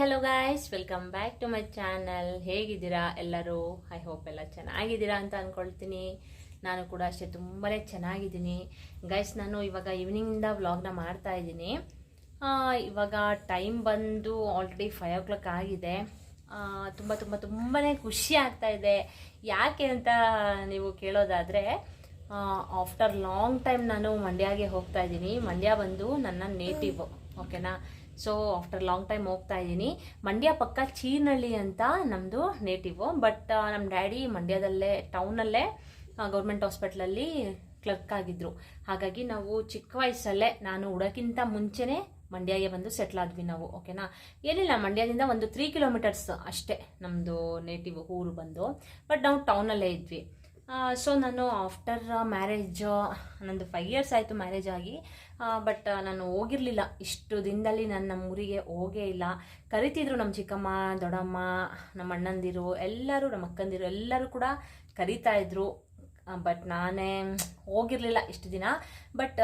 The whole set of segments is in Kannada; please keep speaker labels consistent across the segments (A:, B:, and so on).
A: Hello guys welcome back to my channel ಹೇಗಿದ್ದೀರಾ ಎಲ್ಲರೂ? ಐ ಹೋಪ್ ಎಲ್ಲ ಚೆನ್ನಾಗಿದ್ದೀರಾ ಅಂತ ಅಂದ್ಕೊಳ್ತೀನಿ ನಾನು ಕೂಡ ಅಷ್ಟೇ ತುಂಬಾ ಚೆನ್ನಾಗಿದ್ದೀನಿ. ಗೈಸ್ ನಾನು ಇವಾಗ ಈವ್ನಿಂಗಿಂದ ವ್ಲಾಗ್ನ ಮಾಡ್ತಾ ಇದ್ದೀನಿ. ಇವಾಗ ಟೈಮ್ ಬಂದು ಆಲ್ರೆಡಿ ಫೈವ್ ಓ ಕ್ಲಾಕ್ ಆಗಿದೆ ತುಂಬ ತುಂಬ ತುಂಬಾ ಖುಷಿ ಆಗ್ತಾ ಇದೆ. ಯಾಕೆ ಅಂತ ನೀವು ಕೇಳೋದಾದರೆ ಆಫ್ಟರ್ ಲಾಂಗ್ ಟೈಮ್ ನಾನು ಮಂಡ್ಯಗೆ ಹೋಗ್ತಾ ಇದ್ದೀನಿ. ಮಂಡ್ಯ ಬಂದು ನನ್ನ ನೇಟಿವ್ ಓಕೆನಾ ಸೊ ಆಫ್ಟರ್ ಲಾಂಗ್ ಟೈಮ್ ಹೋಗ್ತಾ ಇದ್ದೀನಿ. ಮಂಡ್ಯ ಪಕ್ಕ ಚೀರ್ನಳ್ಳಿ ಅಂತ ನಮ್ಮದು ನೇಟಿವು ಬಟ್ ನಮ್ಮ ಡ್ಯಾಡಿ ಮಂಡ್ಯದಲ್ಲೇ ಟೌನಲ್ಲೇ ಗೌರ್ಮೆಂಟ್ ಹಾಸ್ಪಿಟ್ಲಲ್ಲಿ ಕ್ಲರ್ಕ್ ಆಗಿದ್ರು. ಹಾಗಾಗಿ ನಾವು ಚಿಕ್ಕ ವಯಸ್ಸಲ್ಲೇ ನಾನು ಉಡೋಕ್ಕಿಂತ ಮುಂಚೆನೇ ಮಂಡ್ಯಗೆ ಬಂದು ಸೆಟ್ಲ್ ಆದ್ವಿ ನಾವು ಓಕೆನಾ ಏನಿಲ್ಲ, ಮಂಡ್ಯದಿಂದ ಒಂದು ತ್ರೀ ಕಿಲೋಮೀಟರ್ಸ್ ಅಷ್ಟೇ ನಮ್ಮದು ನೇಟಿವ್ ಊರು ಬಂದು. ಬಟ್ ನಾವು ಟೌನಲ್ಲೇ ಇದ್ವಿ. ಸೊ ನಾನು ಆಫ್ಟರ್ ಮ್ಯಾರೇಜ್ ನಂದು ಫೈವ್ ಇಯರ್ಸ್ ಆಯಿತು ಮ್ಯಾರೇಜ್ ಆಗಿ. ಬಟ್ ನಾನು ಹೋಗಿರಲಿಲ್ಲ. ಇಷ್ಟು ದಿನದಲ್ಲಿ ನಾನು ನಮ್ಮ ಊರಿಗೆ ಹೋಗೇ ಇಲ್ಲ. ಕರಿತಿದ್ರು ನಮ್ಮ ಚಿಕ್ಕಮ್ಮ, ದೊಡ್ಡಮ್ಮ, ನಮ್ಮ ಅಣ್ಣಂದಿರು, ಎಲ್ಲರೂ ನಮ್ಮ ಅಕ್ಕಂದಿರು ಎಲ್ಲರೂ ಕೂಡ ಕರಿತಾ ಇದ್ರು. ಬಟ್ ನಾನೇ ಹೋಗಿರಲಿಲ್ಲ ಇಷ್ಟು ದಿನ. ಬಟ್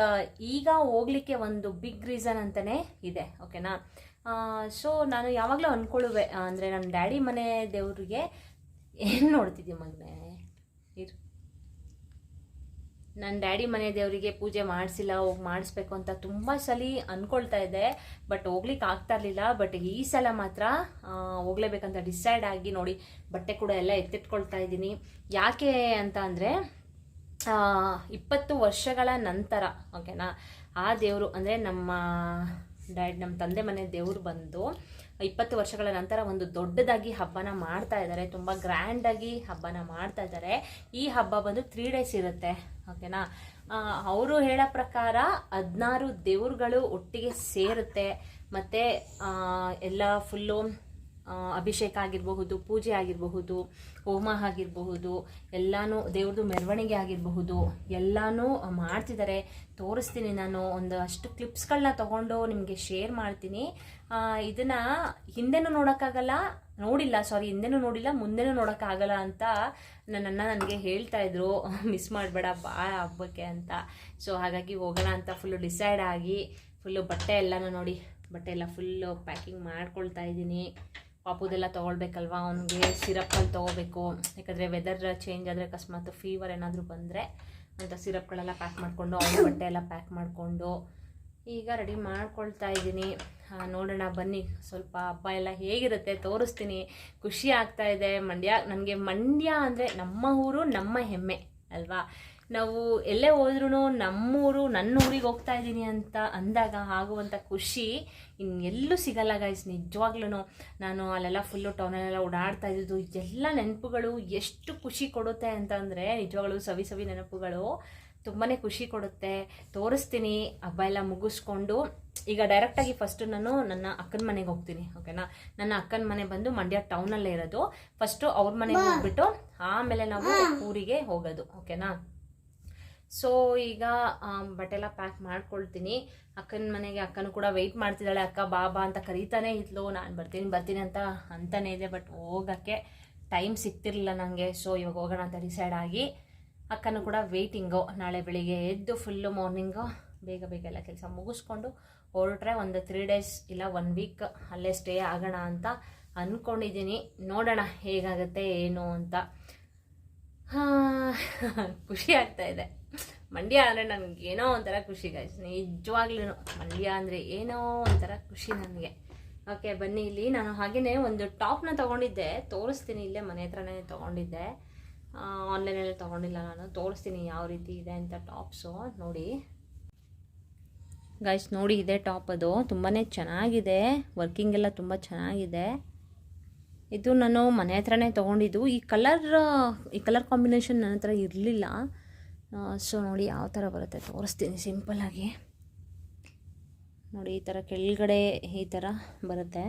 A: ಈಗ ಹೋಗ್ಲಿಕ್ಕೆ ಒಂದು ಬಿಗ್ ರೀಸನ್ ಅಂತಲೇ ಇದೆ ಓಕೆನಾ ಸೊ ನಾನು ಯಾವಾಗಲೂ ಅಂದ್ಕೊಳ್ಳುವೆ ಅಂದರೆ ನಮ್ಮ ಡ್ಯಾಡಿ ಮನೆ ದೇವ್ರಿಗೆ ಏನು ನೋಡ್ತಿದ್ದೀವಿ ಮಗನೇ? ನನ್ನ ಡ್ಯಾಡಿ ಮನೆ ದೇವರಿಗೆ ಪೂಜೆ ಮಾಡಿಸಿಲ್ಲ, ಹೋಗಿ ಮಾಡಿಸ್ಬೇಕು ಅಂತ ತುಂಬ ಸಲ ಅಂದ್ಕೊಳ್ತಾ ಇದ್ದೆ. ಬಟ್ ಹೋಗ್ಲಿಕ್ಕೆ ಆಗ್ತಾ ಇರಲಿಲ್ಲ. ಬಟ್ ಈ ಸಲ ಮಾತ್ರ ಹೋಗ್ಲೇಬೇಕಂತ ಡಿಸೈಡ್ ಆಗಿ ನೋಡಿ ಬಟ್ಟೆ ಕೂಡ ಎಲ್ಲ ಎತ್ತಿಟ್ಕೊಳ್ತಾ ಇದ್ದೀನಿ. ಯಾಕೆ ಅಂತ ಅಂದರೆ ಇಪ್ಪತ್ತು ವರ್ಷಗಳ ನಂತರ, ಓಕೆನಾ? ಆ ದೇವರು, ಅಂದರೆ ನಮ್ಮ ಡ್ಯಾಡ್, ನಮ್ಮ ತಂದೆ ಮನೆ ದೇವರು ಬಂದು ಇಪ್ಪತ್ತು ವರ್ಷಗಳ ನಂತರ ಒಂದು ದೊಡ್ಡದಾಗಿ ಹಬ್ಬನ ಮಾಡ್ತಾ ಇದ್ದಾರೆ. ತುಂಬ ಗ್ರ್ಯಾಂಡಾಗಿ ಹಬ್ಬನ ಮಾಡ್ತಾ ಇದ್ದಾರೆ. ಈ ಹಬ್ಬ ಬಂದು ತ್ರೀ ಡೇಸ್ ಇರುತ್ತೆ. ಓಕೆನಾ? ಅವರು ಹೇಳೋ ಪ್ರಕಾರ ಹದಿನಾರು ದೇವ್ರುಗಳು ಒಟ್ಟಿಗೆ ಸೇರುತ್ತೆ. ಮತ್ತು ಎಲ್ಲ ಫುಲ್ಲು ಅಭಿಷೇಕ ಆಗಿರಬಹುದು, ಪೂಜೆ ಆಗಿರಬಹುದು, ಹೋಮ ಆಗಿರಬಹುದು, ಎಲ್ಲಾನು ದೇವ್ರದ್ದು ಮೆರವಣಿಗೆ ಆಗಿರಬಹುದು, ಎಲ್ಲಾನು ಮಾಡ್ತಿದ್ದಾರೆ. ತೋರಿಸ್ತೀನಿ ನಾನು ಒಂದು ಅಷ್ಟು ಕ್ಲಿಪ್ಸ್ಗಳನ್ನ ತಗೊಂಡು ನಿಮಗೆ ಶೇರ್ ಮಾಡ್ತೀನಿ. ಇದನ್ನು ಹಿಂದೆನೂ ನೋಡೋಕ್ಕಾಗಲ್ಲ ನೋಡಿಲ್ಲ ಸಾರಿ ಹಿಂದೆನೂ ನೋಡಿಲ್ಲ, ಮುಂದೆನೂ ನೋಡೋಕ್ಕಾಗಲ್ಲ ಅಂತ ನನ್ನನ್ನ ನನಗೆ ಹೇಳ್ತಾ ಇದ್ರು. ಮಿಸ್ ಮಾಡಬೇಡ, ಬಾ ಹಬ್ಬಕ್ಕೆ ಅಂತ. ಸೊ ಹಾಗಾಗಿ ಹೋಗೋಣ ಅಂತ ಫುಲ್ಲು ಡಿಸೈಡ್ ಆಗಿ ಫುಲ್ಲು ಬಟ್ಟೆ ಎಲ್ಲನೂ ನೋಡಿ, ಬಟ್ಟೆ ಎಲ್ಲ ಫುಲ್ಲು ಪ್ಯಾಕಿಂಗ್ ಮಾಡ್ಕೊಳ್ತಾ ಇದ್ದೀನಿ. ಪಾಪುದೆಲ್ಲ ತೊಗೊಳ್ಬೇಕಲ್ವಾ? ಅವನಿಗೆ ಸಿರಪ್ಪಲ್ಲಿ ತೊಗೋಬೇಕು. ಯಾಕಂದರೆ ವೆದರ್ ಚೇಂಜ್ ಆದರೆ ಅಕಸ್ಮಾತ್ ಫೀವರ್ ಏನಾದರೂ ಬಂದರೆ, ಅಂತ ಸಿರಪ್ಗಳೆಲ್ಲ ಪ್ಯಾಕ್ ಮಾಡಿಕೊಂಡು, ಅವನ ಬಟ್ಟೆ ಎಲ್ಲ ಪ್ಯಾಕ್ ಮಾಡಿಕೊಂಡು ಈಗ ರೆಡಿ ಮಾಡ್ಕೊಳ್ತಾ ಇದ್ದೀನಿ. ನೋಡೋಣ, ಬನ್ನಿ. ಸ್ವಲ್ಪ ಹಬ್ಬ ಎಲ್ಲ ಹೇಗಿರುತ್ತೆ ತೋರಿಸ್ತೀನಿ. ಖುಷಿ ಆಗ್ತಾ ಇದೆ. ಮಂಡ್ಯ, ನನಗೆ ಮಂಡ್ಯ ಅಂದರೆ ನಮ್ಮ ಊರು, ನಮ್ಮ ಹೆಮ್ಮೆ, ಅಲ್ವಾ? ನಾವು ಎಲ್ಲೇ ಹೋದ್ರೂ ನಮ್ಮೂರು, ನನ್ನ ಊರಿಗೆ ಹೋಗ್ತಾ ಇದ್ದೀನಿ ಅಂತ ಅಂದಾಗ ಆಗುವಂಥ ಖುಷಿ ಇನ್ನೆಲ್ಲೂ ಸಿಗಲ್ಲ ಗೈಸ್ ನಿಜವಾಗ್ಲೂ ನಾನು ಅಲ್ಲೆಲ್ಲ ಫುಲ್ಲು ಟೌನಲ್ಲೆಲ್ಲ ಓಡಾಡ್ತಾ ಇದ್ದಿದ್ದು, ಎಲ್ಲ ನೆನಪುಗಳು ಎಷ್ಟು ಖುಷಿ ಕೊಡುತ್ತೆ ಅಂತಂದರೆ ನಿಜವಾಗ್ಲೂ ಸವಿ ಸವಿ ನೆನಪುಗಳು. ತುಂಬಾ ಖುಷಿ ಕೊಡುತ್ತೆ. ತೋರಿಸ್ತೀನಿ. ಹಬ್ಬ ಎಲ್ಲ ಮುಗಿಸ್ಕೊಂಡು ಈಗ ಡೈರೆಕ್ಟಾಗಿ ಫಸ್ಟು ನಾನು ನನ್ನ ಅಕ್ಕನ ಮನೆಗೆ ಹೋಗ್ತೀನಿ ಓಕೆನಾ ನನ್ನ ಅಕ್ಕನ ಮನೆ ಬಂದು ಮಂಡ್ಯ ಟೌನಲ್ಲೇ ಇರೋದು. ಫಸ್ಟು ಅವ್ರ ಮನೆಗೆ ಹೋಗ್ಬಿಟ್ಟು ಆಮೇಲೆ ನಾವು ಊರಿಗೆ ಹೋಗೋದು ಓಕೆನಾ ಸೊ ಈಗ ಬಟ್ಟೆಲ್ಲ ಬಟ್ಟೆ ಎಲ್ಲ ಪ್ಯಾಕ್ ಮಾಡ್ಕೊಳ್ತೀನಿ. ಅಕ್ಕನ ಮನೆಗೆ ಅಕ್ಕನು ಕೂಡ ವೆಯ್ಟ್ ಮಾಡ್ತಿದ್ದಾಳೆ. ಅಕ್ಕ ಬಾಬಾ ಅಂತ ಕರೀತಾನೆ ಇದ್ಲು. ನಾನು ಬರ್ತೀನಿ ಬರ್ತೀನಿ ಅಂತ ಅಂತಾನೆ ಇದೆ ಬಟ್ ಹೋಗೋಕ್ಕೆ ಟೈಮ್ ಸಿಗ್ತಿರ್ಲಿಲ್ಲ ನನಗೆ ಸೊ ಇವಾಗ ಹೋಗೋಣ ಅಂತ ಡಿಸೈಡ್ ಆಗಿ ಅಕ್ಕನೂ ಕೂಡ ವೆಯ್ಟಿಂಗು ನಾಳೆ ಬೆಳಿಗ್ಗೆ ಎದ್ದು ಫುಲ್ಲು ಮಾರ್ನಿಂಗು ಬೇಗ ಬೇಗ ಎಲ್ಲ ಕೆಲಸ ಮುಗಿಸ್ಕೊಂಡು ಹೊರಟ್ರೆ ಒಂದು ತ್ರೀ ಡೇಸ್ ಇಲ್ಲ ಒನ್ ವೀಕ್ ಅಲ್ಲೇ ಸ್ಟೇ ಆಗೋಣ ಅಂತ ಅಂದ್ಕೊಂಡಿದ್ದೀನಿ ನೋಡೋಣ ಹೇಗಾಗುತ್ತೆ, ಏನು ಅಂತ. ಖುಷಿ ಆಗ್ತಾ ಇದೆ. ಮಂಡ್ಯ ಅಂದರೆ ನನಗೆ ಏನೋ ಒಂಥರ ಖುಷಿ ಗಾಯ್ಸ್ ನಿಜವಾಗ್ಲೂ ಮಂಡ್ಯ ಅಂದರೆ ಏನೋ ಒಂಥರ ಖುಷಿ ನನಗೆ. ಓಕೆ ಬನ್ನಿ ಇಲ್ಲಿ. ನಾನು ಹಾಗೆಯೇ ಒಂದು ಟಾಪ್ನ ತೊಗೊಂಡಿದ್ದೆ. ತೋರಿಸ್ತೀನಿ ಇಲ್ಲೇ ಮನೆ ಹತ್ರನೇ ತೊಗೊಂಡಿದ್ದೆ. ಆನ್ಲೈನಲ್ಲಿ ತೊಗೊಂಡಿಲ್ಲ ನಾನು. ತೋರಿಸ್ತೀನಿ ಯಾವ ರೀತಿ ಇದೆ ಅಂತ ಟಾಪ್ಸು ನೋಡಿ. ಗೈಸ್ ನೋಡಿ ಇದೆ ಟಾಪ್ ಅದು. ತುಂಬಾ ಚೆನ್ನಾಗಿದೆ. ವರ್ಕಿಂಗ್ ಎಲ್ಲ ತುಂಬ ಚೆನ್ನಾಗಿದೆ. ಇದು ನಾನು ಮನೆ ಹತ್ರನೇ ತೊಗೊಂಡಿದ್ದು. ಈ ಕಲರ್ ಈ ಕಲರ್ ಕಾಂಬಿನೇಷನ್ ನನ್ನ ಹತ್ರ ಇರಲಿಲ್ಲ. ಸೊ ನೋಡಿ ಯಾವ ಥರ ಬರುತ್ತೆ ತೋರಿಸ್ತೀನಿ ಸಿಂಪಲ್ಲಾಗಿ ನೋಡಿ ಈ ಥರ ಕೆಳಗಡೆ ಈ ಥರ ಬರುತ್ತೆ.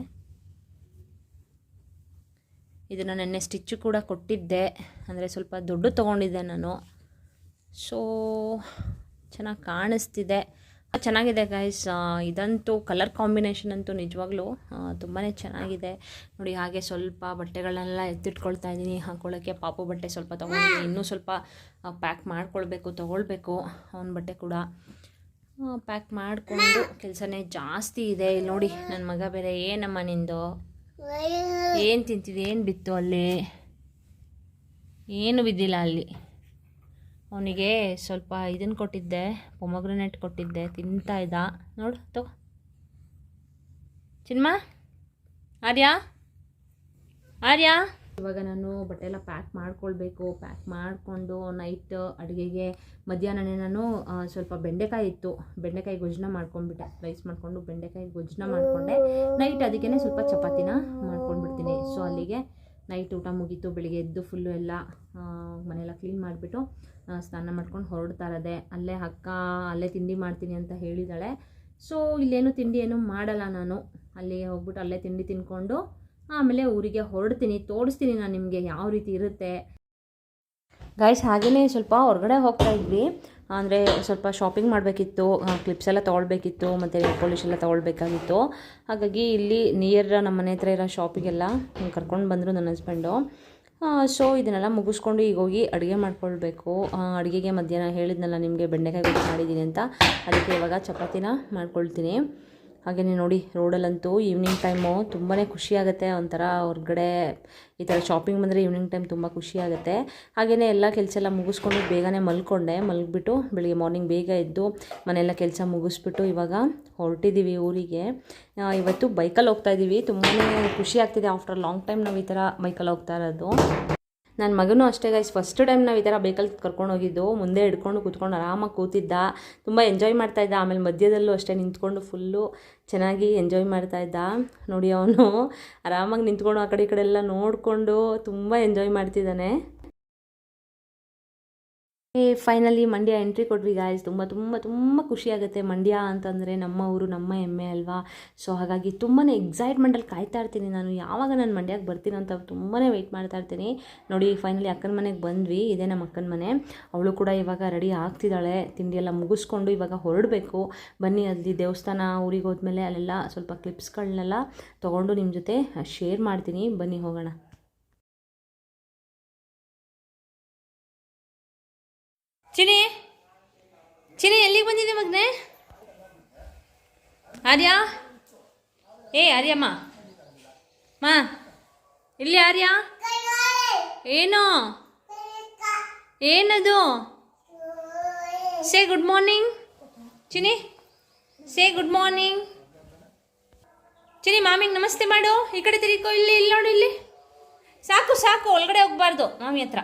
A: ಇದನ್ನು ನೆನ್ನೆ ಸ್ಟಿಚ್ಚು ಕೂಡ ಕೊಟ್ಟಿದ್ದೆ. ಅಂದರೆ ಸ್ವಲ್ಪ ದೊಡ್ಡ ತೊಗೊಂಡಿದ್ದೆ ನಾನು. ಸೊ ಚೆನ್ನಾಗಿ ಕಾಣಿಸ್ತಿದೆ. ಚೆನ್ನಾಗಿದೆ ಗೈಸ್ ಇದಂತೂ ಕಲರ್ ಕಾಂಬಿನೇಷನ್ ಅಂತೂ ನಿಜವಾಗ್ಲೂ ತುಂಬಾ ಚೆನ್ನಾಗಿದೆ. ನೋಡಿ, ಹಾಗೆ ಸ್ವಲ್ಪ ಬಟ್ಟೆಗಳನ್ನೆಲ್ಲ ಎತ್ತಿಟ್ಕೊಳ್ತಾ ಇದ್ದೀನಿ. ಹಾಕೊಳ್ಳೋಕ್ಕೆ ಪಾಪು ಬಟ್ಟೆ ಸ್ವಲ್ಪ ತೊಗೊಂಡಿದ್ದೀನಿ. ಇನ್ನೂ ಸ್ವಲ್ಪ ಪ್ಯಾಕ್ ಮಾಡ್ಕೊಳ್ಬೇಕು, ತೊಗೊಳ್ಬೇಕು ಅವ್ನ ಬಟ್ಟೆ ಕೂಡ. ಪ್ಯಾಕ್ ಮಾಡಿಕೊಂಡು ಕೆಲಸನೇ ಜಾಸ್ತಿ ಇದೆ. ಇಲ್ಲಿ ನೋಡಿ ನನ್ನ ಮಗ ಬೇರೆ, ಏನಮ್ಮ ನಿಂದು? ಏನು ತಿಂತೀವಿ? ಏನು ಬಿತ್ತು ಅಲ್ಲಿ? ಏನು ಬಿದ್ದಿಲ್ಲ ಅಲ್ಲಿ. ಅವನಿಗೆ ಸ್ವಲ್ಪ ಇದನ್ನು ಕೊಟ್ಟಿದ್ದೆ, ಪೊಮಗ್ರನೇಟ್ ಕೊಟ್ಟಿದ್ದೆ, ತಿಂತಾ ಇದ್ದ. ನೋಡು, ತಗೋ. ಚಿನ್ಮಾ? ಆರ್ಯ? ಆರ್ಯ? ಇವಾಗ ನಾನು ಬಟ್ಟೆ ಎಲ್ಲ ಪ್ಯಾಕ್ ಮಾಡ್ಕೊಳ್ಬೇಕು ಪ್ಯಾಕ್ ಮಾಡಿಕೊಂಡು ನೈಟ್ ಅಡುಗೆಗೆ ಮಧ್ಯಾಹ್ನನೇ ನಾನು ಸ್ವಲ್ಪ ಬೆಂಡೆಕಾಯಿ ಇತ್ತು. ಬೆಂಡೆಕಾಯಿ ಗೊಜ್ಜನ ಮಾಡ್ಕೊಂಡ್ಬಿಟ್ಟೆ. ರೈಸ್ ಮಾಡಿಕೊಂಡು ಬೆಂಡೆಕಾಯಿ ಗೊಜ್ಜನ ಮಾಡಿಕೊಂಡೆ. ನೈಟ್ ಅದಕ್ಕೇ ಸ್ವಲ್ಪ ಚಪಾತಿನ ಮಾಡ್ಕೊಂಡ್ಬಿಡ್ತೀನಿ. ಸೊ ಅಲ್ಲಿಗೆ ನೈಟ್ ಊಟ ಮುಗೀತು. ಬೆಳಿಗ್ಗೆ ಎದ್ದು ಫುಲ್ಲು ಎಲ್ಲ ಮನೆಯೆಲ್ಲ ಕ್ಲೀನ್ ಮಾಡಿಬಿಟ್ಟು ಸ್ನಾನ ಮಾಡ್ಕೊಂಡು ಹೊರಡ್ತಾ ಇರೋದೆ. ಅಲ್ಲೇ ಅಕ್ಕ, ಅಲ್ಲೇ ತಿಂಡಿ ಮಾಡ್ತೀನಿ ಅಂತ ಹೇಳಿದಾಳೆ. ಸೊ ಇಲ್ಲೇನು ತಿಂಡಿ ಏನು ಮಾಡಲ್ಲ ನಾನು. ಅಲ್ಲಿಗೆ ಹೋಗ್ಬಿಟ್ಟು ಅಲ್ಲೇ ತಿಂಡಿ ತಿನ್ಕೊಂಡು ಆಮೇಲೆ ಊರಿಗೆ ಹೊರಡ್ತೀನಿ, ತೋರಿಸ್ತೀನಿ ನಾನು ನಿಮಗೆ ಯಾವ ರೀತಿ ಇರುತ್ತೆ. ಗೈಸ್ ಹಾಗೆಯೇ ಸ್ವಲ್ಪ ಹೊರಗಡೆ ಹೋಗ್ತಾ ಇದ್ವಿ. ಅಂದರೆ ಸ್ವಲ್ಪ ಶಾಪಿಂಗ್ ಮಾಡಬೇಕಿತ್ತು ಕ್ಲಿಪ್ಸ್ ಎಲ್ಲ ತೊಗೊಳ್ಬೇಕಿತ್ತು, ಮತ್ತು ನೆಲ್ ಪಾಲಿಷ್ ಎಲ್ಲ ತೊಗೊಳ್ಬೇಕಾಗಿತ್ತು. ಹಾಗಾಗಿ ಇಲ್ಲಿ ನಿಯರ್ ನಮ್ಮ ಮನೆ ಹತ್ರ ಇರೋ ಶಾಪಿಗೆಲ್ಲ ಕರ್ಕೊಂಡು ಬಂದರು ನನ್ನ ಹಸ್ಬೆಂಡು ಸೊ ಇದನ್ನೆಲ್ಲ ಮುಗಿಸ್ಕೊಂಡು ಈಗ ಹೋಗಿ ಅಡುಗೆ ಮಾಡ್ಕೊಳ್ಬೇಕು. ಅಡುಗೆಗೆ ಮಧ್ಯಾಹ್ನ ಹೇಳಿದ್ನಲ್ಲ, ನಿಮಗೆ ಬೆಂಡೆಕಾಯಿ ಮಾಡಿದ್ದೀನಿ ಅಂತ. ಅದಕ್ಕೆ ಇವಾಗ ಚಪಾತಿನ ಮಾಡ್ಕೊಳ್ತೀನಿ. ಹಾಗೆಯೇ ನೋಡಿ, ರೋಡಲ್ಲಂತೂ ಈವ್ನಿಂಗ್ ಟೈಮು ತುಂಬಾ ಖುಷಿಯಾಗುತ್ತೆ. ಒಂಥರ ಹೊರ್ಗಡೆ ಈ ಥರ ಶಾಪಿಂಗ್ ಬಂದರೆ ಈವ್ನಿಂಗ್ ಟೈಮ್ ತುಂಬ ಖುಷಿಯಾಗುತ್ತೆ. ಹಾಗೆಯೇ ಎಲ್ಲ ಕೆಲಸ ಎಲ್ಲ ಮುಗಿಸ್ಕೊಂಡು ಬೇಗನೆ ಮಲ್ಕೊಂಡೆ. ಮಲಗಿಬಿಟ್ಟು ಬೆಳಿಗ್ಗೆ ಮಾರ್ನಿಂಗ್ ಬೇಗ ಎದ್ದು ಮನೆಯೆಲ್ಲ ಕೆಲಸ ಮುಗಿಸ್ಬಿಟ್ಟು ಇವಾಗ ಹೊರಟಿದ್ದೀವಿ ಊರಿಗೆ. ಇವತ್ತು ಬೈಕಲ್ಲಿ ಹೋಗ್ತಾ ಇದ್ದೀವಿ ತುಂಬಾ ಖುಷಿ ಆಗ್ತಿದೆ. ಆಫ್ಟರ್ ಲಾಂಗ್ ಟೈಮ್ ನಾವು ಈ ಥರ ಬೈಕಲ್ಲಿ ಹೋಗ್ತಾ ಇರೋದು. ನನ್ನ ಮಗನೂ ಅಷ್ಟೇ ಗೈಸ್ ಫಸ್ಟ್ ಟೈಮ್ ನಾವು ಈ ಥರ ಬೇಕಲ್ಲಿ ಕರ್ಕೊಂಡು ಹೋಗಿದ್ದು, ಮುಂದೆ ಹಿಡ್ಕೊಂಡು ಕೂತ್ಕೊಂಡು ಆರಾಮಾಗಿ ಕೂತಿದ್ದ. ತುಂಬ ಎಂಜಾಯ್ ಮಾಡ್ತಾ ಇದ್ದ. ಆಮೇಲೆ ಮಧ್ಯದಲ್ಲೂ ಅಷ್ಟೇ ನಿಂತ್ಕೊಂಡು ಫುಲ್ಲು ಚೆನ್ನಾಗಿ ಎಂಜಾಯ್ ಮಾಡ್ತಾ ಇದ್ದ. ನೋಡಿ ಅವನು ಆರಾಮಾಗಿ ನಿಂತ್ಕೊಂಡು ಆ ಕಡೆ ಈ ಕಡೆ ಎಲ್ಲ ನೋಡಿಕೊಂಡು ತುಂಬ ಎಂಜಾಯ್ ಮಾಡ್ತಿದ್ದಾನೆ. ಏ ಫೈನಲಿ ಮಂಡ್ಯ ಎಂಟ್ರಿ ಕೊಟ್ವಿ ಗಾಯ್ಸ್ ತುಂಬ ತುಂಬ ತುಂಬ ಖುಷಿಯಾಗುತ್ತೆ ಮಂಡ್ಯ ಅಂತಂದರೆ ನಮ್ಮ ಊರು, ನಮ್ಮ ಹೆಮ್ಮೆ ಅಲ್ವಾ? ಸೊ ಹಾಗಾಗಿ ತುಂಬಾ ಎಕ್ಸೈಟ್ಮೆಂಟಲ್ಲಿ ಕಾಯ್ತಾ ಇರ್ತೀನಿ ನಾನು. ಯಾವಾಗ ನಾನು ಮಂಡ್ಯಕ್ಕೆ ಬರ್ತೀನಿ ಅಂತ ತುಂಬಾ ವೆಯ್ಟ್ ಮಾಡ್ತಾ ಇರ್ತೀನಿ. ನೋಡಿ ಫೈನಲಿ ಅಕ್ಕನ ಮನೆಗೆ ಬಂದ್ವಿ. ಇದೇ ನಮ್ಮ ಅಕ್ಕನ ಮನೆ. ಅವಳು ಕೂಡ ಇವಾಗ ರೆಡಿ ಆಗ್ತಿದ್ದಾಳೆ. ತಿಂಡಿ ಎಲ್ಲ ಮುಗಿಸ್ಕೊಂಡು ಇವಾಗ ಹೊರಡಬೇಕು. ಬನ್ನಿ, ಅಲ್ಲಿ ದೇವಸ್ಥಾನ ಊರಿಗೆ ಹೋದ್ಮೇಲೆ ಅಲ್ಲೆಲ್ಲ ಸ್ವಲ್ಪ ಕ್ಲಿಪ್ಸ್ಗಳನ್ನೆಲ್ಲ ತೊಗೊಂಡು ನಿಮ್ಮ ಜೊತೆ ಶೇರ್ ಮಾಡ್ತೀನಿ. ಬನ್ನಿ, ಹೋಗೋಣ. ಚಿನಿ ಚಿನಿ ಎಲ್ಲಿಗೆ ಬಂದಿದೆ ಮಗ್ನೆ? ಆರ್ಯ? ಏ, ಆರ್ಯಮ್ಮ. ಮಾ, ಇಲ್ಲಿ ಆರ್ಯ? ಏನು? ಏನದು? Say good morning Chini say good morning Chini ಮಾಮಿಗೆ ನಮಸ್ತೆ ಮಾಡು. ಈ ಕಡೆ ತಿರುಗೋ ಇಲ್ಲಿ ಇಲ್ಲಿ ನೋಡು, ಇಲ್ಲಿ. ಸಾಕು ಸಾಕು, ಒಳಗಡೆ ಹೋಗ್ಬಾರ್ದು ಮಾಮಿ ಹತ್ರ.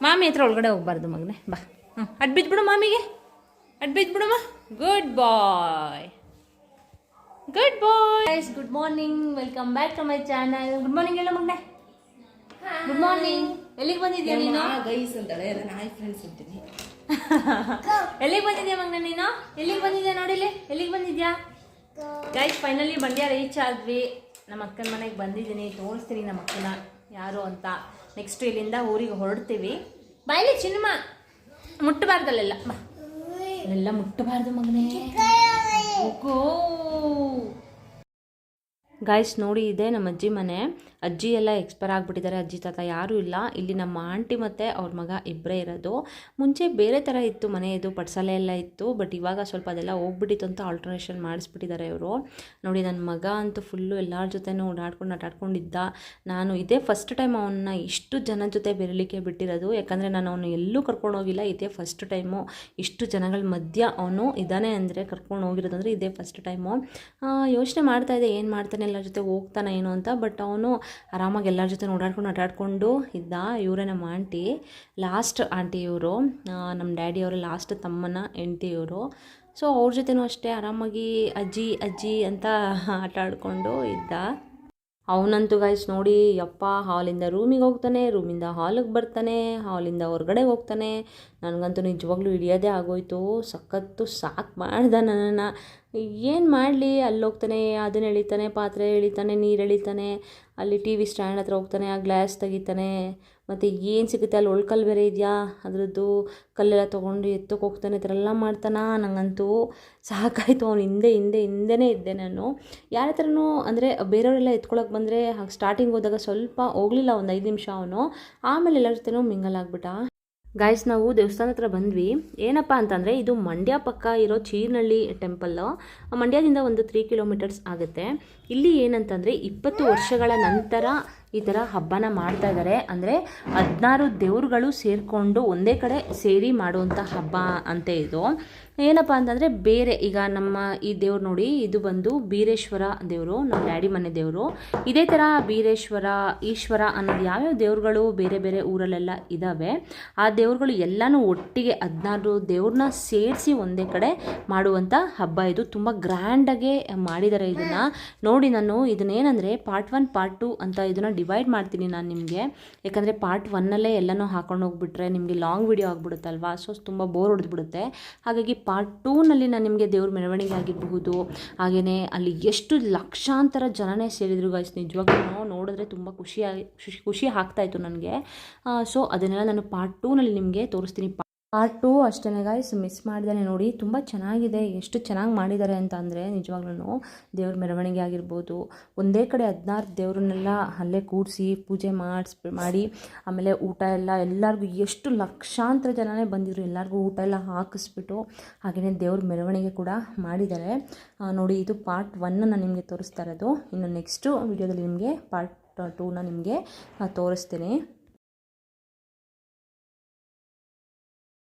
A: ಮಾಮಿ ಹತ್ರ ಒಳಗಡೆ ಹೋಗ್ಬಾರ್ದು ಮಗನೇ ಬಾ. ಹ್ಞೂ ಅಡ್ ಬಿದ್ದುಬಿಡು ಮಾಮಿಗೆ. ಅಡ್ ಬಿದ್ಬಿಡಮ್ಮ good bye good bye good morning welcome back to my channel good morning ಹೇಳು ಮಗನೇ. ಗುಡ್ ಮಾರ್ನಿಂಗ್ ಎಲ್ಲಿಗೆ ಬಂದಿದ್ಯಾ ನೀನು?
B: ಗೈಸ್ ಅಂತಾಳೆ ನಾನು ಹಾಯ್ ಫ್ರೆಂಡ್ಸ್ ಅಂತೀನಿ.
A: ಎಲ್ಲಿಗೆ ಬಂದಿದ್ಯಾ ಮಗನೇ ನೀನು? ಎಲ್ಲಿಗೆ ಬಂದಿದ್ಯಾ ನೋಡಿಲಿ ಎಲ್ಲಿಗೆ ಬಂದಿದ್ಯಾ? ಗೈಸ್ ಫೈನಲಿ ಮಂಡ್ಯ ರೀಚ್ ಆದ್ವಿ. ನಮ್ಮ ಅಕ್ಕನ ಮನೆಗೆ ಬಂದಿದ್ದೀನಿ. ತೋರಿಸ್ತೀನಿ ನಮ್ಮ ಅಕ್ಕನ. ಯಾರು ಅಂತ. ನೆಕ್ಸ್ಟ್ ಇಲ್ಲಿಂದ ಊರಿಗೆ ಹೊರಡ್ತೀವಿ. ಬಾಯ್ಲಿ ಚಿನ್ನಮ್ಮ ಮುಟ್ಟಬಾರ್ದಲ್ಲೆಲ್ಲ. ಎಲ್ಲ ಮುಟ್ಟಬಾರ್ದು ಮಗನೇ. ಹೋಗೋ. ಗಾಯ್ಸ್ ನೋಡಿ, ಇದೆ ನಮ್ಮ ಅಜ್ಜಿ ಮನೆ. ಅಜ್ಜಿ ಎಲ್ಲ ಎಕ್ಸ್ಪೈರ್ ಆಗಿಬಿಟ್ಟಿದ್ದಾರೆ. ಅಜ್ಜಿ ತಾತ ಯಾರೂ ಇಲ್ಲ. ಇಲ್ಲಿ ನಮ್ಮ ಆಂಟಿ ಮತ್ತು ಅವ್ರ ಮಗ ಇಬ್ಬರೇ ಇರೋದು. ಮುಂಚೆ ಬೇರೆ ಥರ ಇತ್ತು ಮನೆ ಇದು, ಪಡ್ಸಾಲೆ ಎಲ್ಲ ಇತ್ತು. ಬಟ್ ಇವಾಗ ಸ್ವಲ್ಪ ಅದೆಲ್ಲ ಹೋಗ್ಬಿಟ್ಟಿತ್ತು ಅಂತ ಆಲ್ಟ್ರೇಷನ್ ಮಾಡಿಸ್ಬಿಟ್ಟಿದ್ದಾರೆ ಇವರು. ನೋಡಿ ನನ್ನ ಮಗ ಅಂತೂ ಫುಲ್ಲು ಎಲ್ಲರ ಜೊತೆನೂ ಓಡಾಡ್ಕೊಂಡು ಆಟಾಡ್ಕೊಂಡಿದ್ದ ನಾನು ಇದೇ ಫಸ್ಟ್ ಟೈಮ್ ಅವನ್ನ ಇಷ್ಟು ಜನ ಜೊತೆ ಬೆರಲಿಕ್ಕೆ ಬಿಟ್ಟಿರೋದು. ಯಾಕಂದರೆ ನಾನು ಅವನು ಎಲ್ಲೂ ಕರ್ಕೊಂಡು ಹೋಗಿಲ್ಲ. ಇದೇ ಫಸ್ಟ್ ಟೈಮು ಇಷ್ಟು ಜನಗಳ ಮಧ್ಯ ಅವನು ಇದ್ದಾನೆ ಅಂದರೆ ಕರ್ಕೊಂಡು ಹೋಗಿರೋದಂದ್ರೆ ಇದೇ ಫಸ್ಟ್ ಟೈಮು ಯೋಚನೆ ಇದೆ ಏನು ಮಾಡ್ತಾನೆ, ಎಲ್ಲರ ಜೊತೆ ಹೋಗ್ತಾನೆ ಏನು ಅಂತ. ಬಟ್ ಅವನು ಆರಾಮಾಗಿ ಎಲ್ಲರ ಜೊತೆ ಓಡಾಡ್ಕೊಂಡು ಆಟಾಡ್ಕೊಂಡು ಇದ್ದ ಇವರೇ ನಮ್ಮ ಆಂಟಿ. ಲಾಸ್ಟ್ ಆಂಟಿ ಇವರು. ನಮ್ಮ ಡ್ಯಾಡಿ ಅವರು ಲಾಸ್ಟ್ ತಮ್ಮನ ಹೆಂಡ್ತಿ ಇವರು. ಸೊ ಅವ್ರ ಜೊತೆನೂ ಅಷ್ಟೇ ಆರಾಮಾಗಿ ಅಜ್ಜಿ ಅಜ್ಜಿ ಅಂತ ಆಟ ಆಡ್ಕೊಂಡು ಇದ್ದ. ಅವನಂತೂ ಗಾಯ್ಸ್ ನೋಡಿ, ಯಪ್ಪ, ಹಾಲಿಂದ ರೂಮಿಗೆ ಹೋಗ್ತಾನೆ ರೂಮಿಂದ ಹಾಲಿಗೆ ಬರ್ತಾನೆ, ಹಾಲಿಂದ ಹೊರಗಡೆ ಹೋಗ್ತಾನೆ. ನನಗಂತೂ ನಿಜವಾಗ್ಲೂ ಹಿಡಿಯೋದೇ ಆಗೋಯ್ತು. ಸಖತ್ತು ಸಾಕು ಮಾಡ್ದ ನನ್ನನ್ನು. ಏನು ಮಾಡಲಿ? ಅಲ್ಲಿ ಹೋಗ್ತಾನೆ ಅದನ್ನ ಎಳಿತಾನೆ, ಪಾತ್ರೆ ಎಳಿತಾನೆ, ನೀರು ಎಳಿತಾನೆ. ಅಲ್ಲಿ ಟಿ ವಿ ಸ್ಟ್ಯಾಂಡ್ ಹತ್ರ ಹೋಗ್ತಾನೆ, ಆ ಗ್ಲಾಸ್ ತೆಗಿತಾನೆ. ಮತ್ತು ಏನು ಸಿಗುತ್ತೆ? ಅಲ್ಲಿ ಒಳ್ಕಲ್ ಬೇರೆ ಇದೆಯಾ? ಅದರದ್ದು ಕಲ್ಲೆಲ್ಲ ತೊಗೊಂಡು ಎತ್ತಕ್ಕೆ ಹೋಗ್ತಾನೆ, ಈ ಥರ ಎಲ್ಲ ಮಾಡ್ತಾನ? ನನಗಂತೂ ಸಾಕಾಯಿತು. ಅವ್ನು ಹಿಂದೆ ಹಿಂದೆ, ಹಿಂದೆನೇ ಇದ್ದೆ ನಾನು. ಯಾರ ಹತ್ರನೂ ಅಂದರೆ ಬೇರೆಯವರೆಲ್ಲ ಎತ್ಕೊಳಕ್ಕೆ ಬಂದರೆ ಹಾಗೆ ಸ್ಟಾರ್ಟಿಂಗ್ ಹೋದಾಗ ಸ್ವಲ್ಪ ಹೋಗಲಿಲ್ಲ, ಒಂದು ಐದು ನಿಮಿಷ ಅವನು. ಆಮೇಲೆ ಎಲ್ಲರ ಜೊತೆ ಮಿಂಗಲ್ ಆಗ್ಬಿಟ್ಟ. ಗಾಯ್ಸ್ ನಾವು ದೇವಸ್ಥಾನ ಹತ್ರ ಬಂದ್ವಿ. ಏನಪ್ಪ ಅಂತಂದರೆ, ಇದು ಮಂಡ್ಯ ಪಕ್ಕ ಇರೋ ಚೀರ್ನಳ್ಳಿ ಟೆಂಪಲ್ಲು ಮಂಡ್ಯದಿಂದ ಒಂದು ತ್ರೀ ಕಿಲೋಮೀಟರ್ಸ್ ಆಗುತ್ತೆ. ಇಲ್ಲಿ ಏನಂತಂದರೆ, ಇಪ್ಪತ್ತು ವರ್ಷಗಳ ನಂತರ ಈ ಥರ ಹಬ್ಬನ ಮಾಡ್ತಾ ಇದ್ದಾರೆ ಅಂದರೆ ಹದಿನಾರು ದೇವ್ರುಗಳು ಸೇರಿಕೊಂಡು ಒಂದೇ ಕಡೆ ಸೇರಿ ಮಾಡುವಂಥ ಹಬ್ಬ ಅಂತೆ ಇದು. ಏನಪ್ಪ ಅಂತಂದರೆ ಬೇರೆ, ಈಗ ನಮ್ಮ ಈ ದೇವ್ರು ನೋಡಿ, ಇದು ಬಂದು ಬೀರೇಶ್ವರ ದೇವರು, ನಮ್ಮ ಡ್ಯಾಡಿ ಮನೆ ದೇವರು. ಇದೇ ಥರ ಬೀರೇಶ್ವರ, ಈಶ್ವರ ಅನ್ನೋದು ಯಾವ್ಯಾವ ದೇವ್ರುಗಳು ಬೇರೆ ಬೇರೆ ಊರಲ್ಲೆಲ್ಲ ಇದ್ದಾವೆ ಆ ದೇವ್ರುಗಳು ಎಲ್ಲನೂ ಒಟ್ಟಿಗೆ ಹದಿನಾರು ದೇವ್ರನ್ನ ಸೇರಿಸಿ ಒಂದೇ ಕಡೆ ಮಾಡುವಂಥ ಹಬ್ಬ ಇದು. ತುಂಬ ಗ್ರ್ಯಾಂಡಾಗೆ ಮಾಡಿದ್ದಾರೆ ಇದನ್ನು. ನೋಡಿ ನಾನು ಇದನ್ನೇನಂದರೆ ಪಾರ್ಟ್ ಒನ್ ಪಾರ್ಟ್ ಟು ಅಂತ ಇದನ್ನು ಡಿವೈಡ್ ಮಾಡ್ತೀನಿ ನಾನು ನಿಮಗೆ. ಯಾಕಂದರೆ ಪಾರ್ಟ್ ಒನ್ನಲ್ಲೇ ಎಲ್ಲನೂ ಹಾಕೊಂಡು ಹೋಗ್ಬಿಟ್ರೆ ನಿಮಗೆ ಲಾಂಗ್ ವೀಡಿಯೋ ಆಗಿಬಿಡುತ್ತಲ್ವಾ? ಸೊ ತುಂಬ ಬೋರ್ ಹೊಡೆದ್ಬಿಡುತ್ತೆ. ಹಾಗಾಗಿ ಪಾರ್ಟ್ ಟೂನಲ್ಲಿ ನಾನು ನಿಮಗೆ ದೇವ್ರ ಮೆರವಣಿಗೆ ಆಗಿರಬಹುದು ಹಾಗೆಯೇ ಅಲ್ಲಿ ಎಷ್ಟು ಲಕ್ಷಾಂತರ ಜನನೇ ಸೇರಿದ್ರು ಗೈಸ್ ನಿಜವಾಗ್ಲೂ ನೋಡಿದ್ರೆ ತುಂಬ ಖುಷಿಯಾಗಿ, ಖುಷಿ ಖುಷಿ ಆಗ್ತಾಯಿತ್ತು ನನಗೆ. ಸೊ ಅದನ್ನೆಲ್ಲ ನಾನು ಪಾರ್ಟ್ ಟೂನಲ್ಲಿ ನಿಮಗೆ ತೋರಿಸ್ತೀನಿ. ಪಾರ್ಟ್ ಟೂ ಅಷ್ಟೇ ಗಾಯ್ಸ್ ಮಿಸ್ ಮಾಡಿದಾನೆ ನೋಡಿ. ತುಂಬ ಚೆನ್ನಾಗಿದೆ. ಎಷ್ಟು ಚೆನ್ನಾಗಿ ಮಾಡಿದ್ದಾರೆ ಅಂತ ಅಂದರೆ ನಿಜವಾಗ್ಲೂ ದೇವ್ರ ಮೆರವಣಿಗೆ ಆಗಿರ್ಬೋದು. ಒಂದೇ ಕಡೆ ಹದಿನಾರು ದೇವ್ರನ್ನೆಲ್ಲ ಅಲ್ಲೇ ಕೂರಿಸಿ ಪೂಜೆ ಮಾಡಿಸ್, ಮಾಡಿ, ಆಮೇಲೆ ಊಟ ಎಲ್ಲ ಎಲ್ಲರಿಗೂ ಎಷ್ಟು ಲಕ್ಷಾಂತರ ಜನನೇ ಬಂದಿದ್ರು. ಎಲ್ಲರಿಗೂ ಊಟ ಎಲ್ಲ ಹಾಕಿಸ್ಬಿಟ್ಟು ಹಾಗೆಯೇ ದೇವ್ರ ಮೆರವಣಿಗೆ ಕೂಡ ಮಾಡಿದ್ದಾರೆ ನೋಡಿ, ಇದು ಪಾರ್ಟ್ ಒನ್ನನ್ನು ನಿಮಗೆ ತೋರಿಸ್ತಾ ಇರೋದು. ಇನ್ನು ನೆಕ್ಸ್ಟು ವಿಡಿಯೋದಲ್ಲಿ ನಿಮಗೆ ಪಾರ್ಟ್ ಟೂನ ನಿಮಗೆ ತೋರಿಸ್ತೀನಿ.